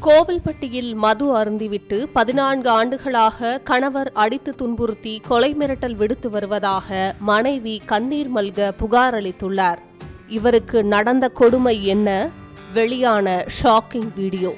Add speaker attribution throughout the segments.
Speaker 1: கோவில்பட்டியில் மது அருந்திவிட்டு பதினான்கு ஆண்டுகளாக கணவர் அடித்து துன்புறுத்தி கொலை மிரட்டல் விடுத்து வருவதாக மனைவி கண்ணீர் மல்க புகார் அளித்துள்ளார். இவருக்கு நடந்த கொடுமை என்ன? வெளியான ஷாக்கிங் வீடியோ.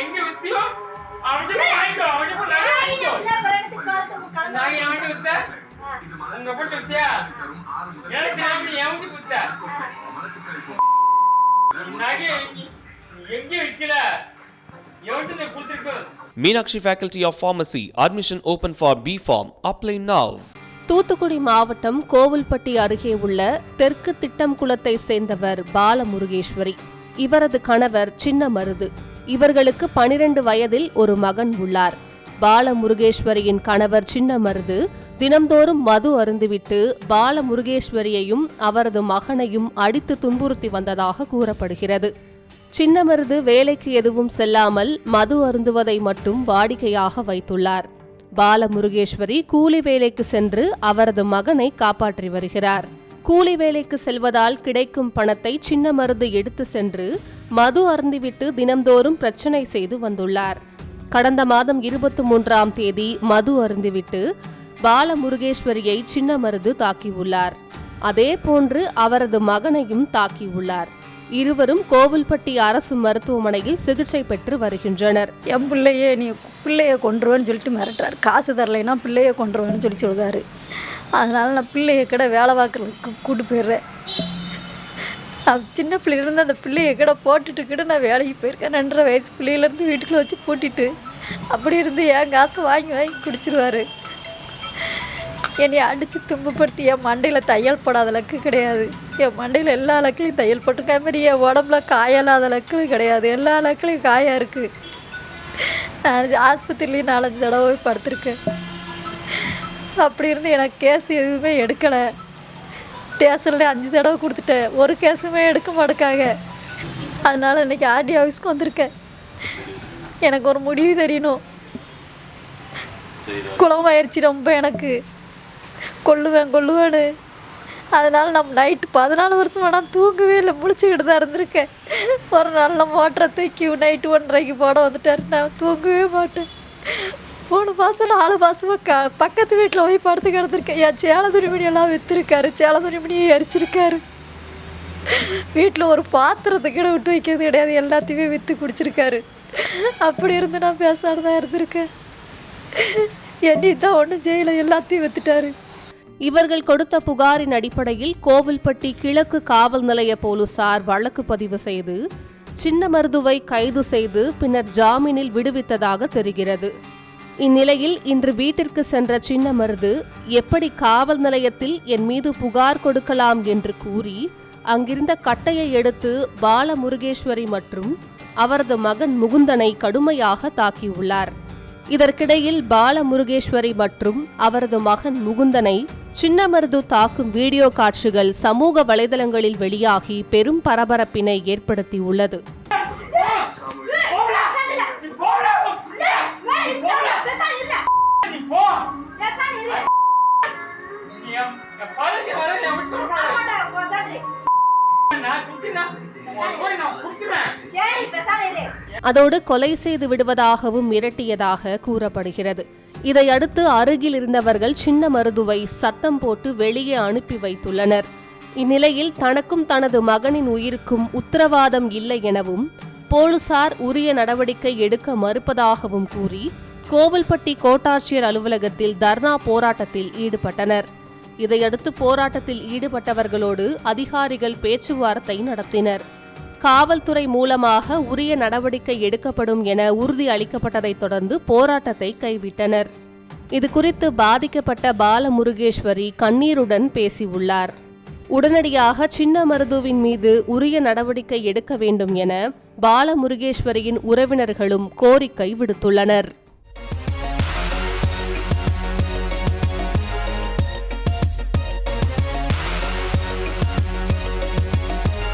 Speaker 2: எங்க வித்தியோ போய் வாங்கிக்கோ அவன்கிட்ட போய் நகை வாங்கிக்கோ நகை எவன்கிட்ட வித்த உங்க போட்டு வித்தியா எனக்கு தெரியாம நீ எவன்கிட்ட வித்த நகை நீ எங்க விக்கல? எவன்கிட்ட நீ கொடுத்துருக்கோம்
Speaker 3: Meenakshi Faculty of Pharmacy. Admission open for B Form. Apply now.
Speaker 1: Thoothukudi மாவட்டம் கோவில்பட்டி அருகே உள்ள தெற்கு திட்டம் குளத்தை சேர்ந்தவர் பாலமுருகேஸ்வரி. இவரது கணவர் சின்ன மருது இவர்களுக்கு பனிரெண்டு வயதில் ஒரு மகன் உள்ளார். பாலமுருகேஸ்வரியின் கணவர் சின்ன மருது தினம்தோறும் மது அருந்துவிட்டு பாலமுருகேஸ்வரியையும் அவரது மகனையும் அடித்து துன்புறுத்தி வந்ததாக கூறப்படுகிறது. சின்னமருது வேலைக்கு எதுவும் செல்லாமல் மது அருந்துவதை மட்டும் வாடிக்கையாக வைத்துள்ளார். பாலமுருகேஸ்வரி கூலி வேலைக்கு சென்று அவரது மகனை காப்பாற்றி வருகிறார். கூலி வேலைக்கு செல்வதால் கிடைக்கும் பணத்தை சின்னமருது எடுத்து சென்று மது அருந்திவிட்டு தினம்தோறும் பிரச்சனை செய்து வந்துள்ளார். கடந்த மாதம் இருபத்தி மூன்றாம் தேதி மது அருந்துவிட்டு பாலமுருகேஸ்வரியை சின்ன சின்னமருது தாக்கியுள்ளார். அதே போன்று அவரது மகனையும் தாக்கியுள்ளார். இருவரும் கோவில்பட்டி அரசு மருத்துவமனையில் சிகிச்சை பெற்று வருகின்றனர்.
Speaker 4: என் பிள்ளையே நீ பிள்ளைய கொண்டுருவேன்னு சொல்லிட்டு மிரட்டுறார். காசு தரலைன்னா பிள்ளைய கொண்டுருவேன்னு சொல்லி சொல்கிறாரு அதனால் நான் பிள்ளைய கூட வேலை பார்க்குறதுக்கு கூட்டு போயிடுறேன். நான் சின்ன பிள்ளையிலேருந்து அந்த பிள்ளையை கூட போட்டுட்டு கூட நான் வேலைக்கு போயிருக்கேன். ரெண்டரை வயசு பிள்ளையிலேருந்து வீட்டுக்குள்ள வச்சு பூட்டிட்டு அப்படி இருந்து என் காசை வாங்கி வாங்கி குடிச்சிருவாரு. என்னை அடித்து துன்பப்படுத்தி என் மண்டையில் தையல் போடாத அளவுக்கு கிடையாது. என் மண்டையில் எல்லா அளக்குலையும் தையல் போட்டிருக்க மாதிரி என் உடம்புல காயலாத அளவுக்கு கிடையாது. எல்லா அளக்குலையும் காயாக இருக்குது நான் ஆஸ்பத்திரிலையும் நாலஞ்சு தடவை போய் படுத்திருக்கேன். அப்படி இருந்து எனக்கு கேஸ் எதுவுமே எடுக்கலை. ஸ்டேஷனில் அஞ்சு தடவை கொடுத்துட்டேன். ஒரு கேஸுமே எடுக்க மாட்டேக்காங்க அதனால் இன்றைக்கி ஆர்டி ஆஃபீஸ்க்கு வந்திருக்கேன். எனக்கு ஒரு முடிவு தெரியணும். குளமாயிருச்சு ரொம்ப எனக்கு. கொல்லுவேன் கொல்லுவேன்னு அதனால் நம்ம நைட்டு பதினாலு வருஷமா நான் தூங்கவே இல்லை. முழிச்சுக்கிட்டு தான் இருந்திருக்கேன். ஒரு நல்ல மோட்டரை தூக்கி நைட்டு ஒன்றரைக்கு போட வந்துட்டாரு. நான் தூங்கவே மாட்டேன். மூணு மாதம் நாலு மாதமாக க பக்கத்து வீட்டில் போய் படுத்து கிடந்திருக்கேன். என் சேலை துணிமணியெல்லாம் விற்றுருக்காரு சேலை துணிமணியை எரிச்சிருக்காரு. வீட்டில் ஒரு பாத்திரத்தை கூட விட்டு வைக்கிறது கிடையாது. எல்லாத்தையுமே விற்று குடிச்சிருக்காரு. அப்படி இருந்து நான் பேசாதான் இருந்திருக்கேன். என்னை தான் ஒன்றும் செய்யலை எல்லாத்தையும் விற்றுட்டாரு
Speaker 1: இவர்கள் கொடுத்த புகாரின் அடிப்படையில் கோவில்பட்டி கிழக்கு காவல் நிலைய போலீசார் வழக்கு பதிவு செய்து சின்ன மருதுவை கைது செய்து பின்னர் ஜாமீனில் விடுவித்ததாக தெரிகிறது. இந்நிலையில் இன்று வீட்டிற்கு சென்ற சின்னமருது எப்படி காவல் நிலையத்தில் என் மீது புகார் கொடுக்கலாம்? என்று கூறி அங்கிருந்த கட்டையை எடுத்து பாலமுருகேஸ்வரி மற்றும் அவரது மகன் முகுந்தனை கடுமையாக தாக்கியுள்ளார். இதற்கிடையில் பாலமுருகேஸ்வரி மற்றும் அவரது மகன் முகுந்தனை சின்னமருது தாக்கும் வீடியோ காட்சிகள் சமூக வலைதளங்களில் வெளியாகி பெரும் பரபரப்பினை ஏற்படுத்தியுள்ளது. அதோடு கொலை செய்து விடுவதாகவும் மிரட்டியதாக கூறப்படுகிறது. இதையடுத்து அருகில் இருந்தவர்கள் சின்ன மருதுவை சத்தம் போட்டு வெளியே அனுப்பி வைத்துள்ளனர். இந்நிலையில் தனக்கும் தனது மகனின் உயிருக்கும் உத்தரவாதம் இல்லை எனவும் போலீசார் உரிய நடவடிக்கை எடுக்க மறுப்பதாகவும் கூறி கோவில்பட்டி கோட்டாட்சியர் அலுவலகத்தில் தர்ணா போராட்டத்தில் ஈடுபட்டனர். இதையடுத்து போராட்டத்தில் ஈடுபட்டவர்களோடு அதிகாரிகள் பேச்சுவார்த்தை நடத்தினர். காவல்துறை மூலமாக உரிய நடவடிக்கை எடுக்கப்படும் என உறுதி அளிக்கப்பட்டதைத் தொடர்ந்து போராட்டத்தை கைவிட்டனர். இது குறித்து பாதிக்கப்பட்ட பாலமுருகேஸ்வரி கண்ணீருடன் பேசியுள்ளார். உடனடியாக சின்ன மருதுவின் மீது உரிய நடவடிக்கை எடுக்க வேண்டும் என பாலமுருகேஸ்வரியின் உறவினர்களும் கோரிக்கை விடுத்துள்ளனர்.